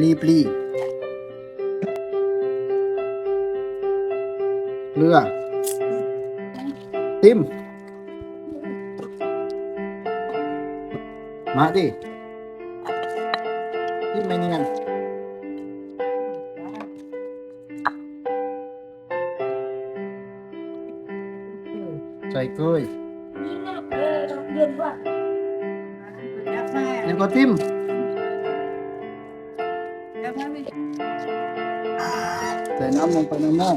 รีบรีเรือติมมาดิติมไม่เนียนใส่เกยเห็นก็ติม ส่น้ำลงไปในหม้อ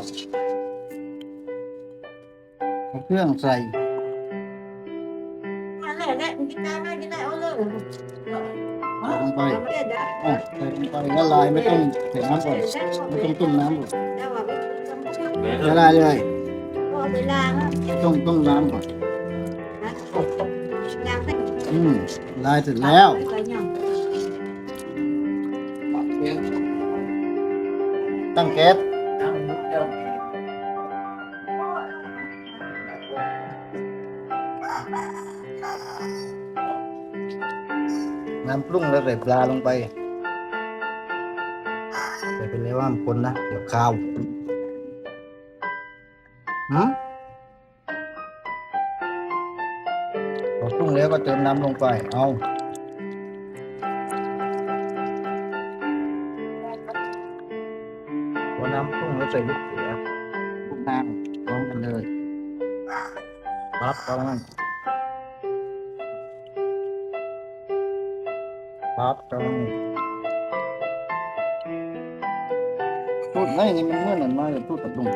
เอาเครื่องใส่ใส่ลงไป อะใส่ลงไปละลายไม่ต้องใส่น้ำก่อนไม่ต้องต้มน้ำก่อนละลายเลยต้องต้องน้ำก่อนอืมละลายเสร็จแล้วตั้งแก๊ส น้ำปรุงแล้วใส่ปลาลงไปใส่ไปเลยว่ามันคนนะ เดี๋ยวข้าวหืมพอปรุงแล้วก็เติมน้ำลงไป เอาพอน้ำปรุงแล้วใส่ลูกเสือลูกนางพร้อมกันเลยปั๊บเอามัน บเอามันพูดไม่นี่มันเมื่อนั้นมาเลยพูดกับลุง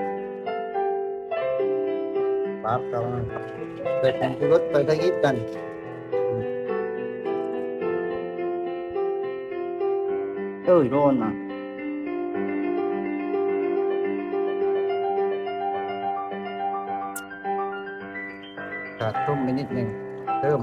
ปั๊บเอามันเปิดแองรถไปทางยิบกันเอ้ยโดนนะขาดต้มไปนิดหนึ่งเติม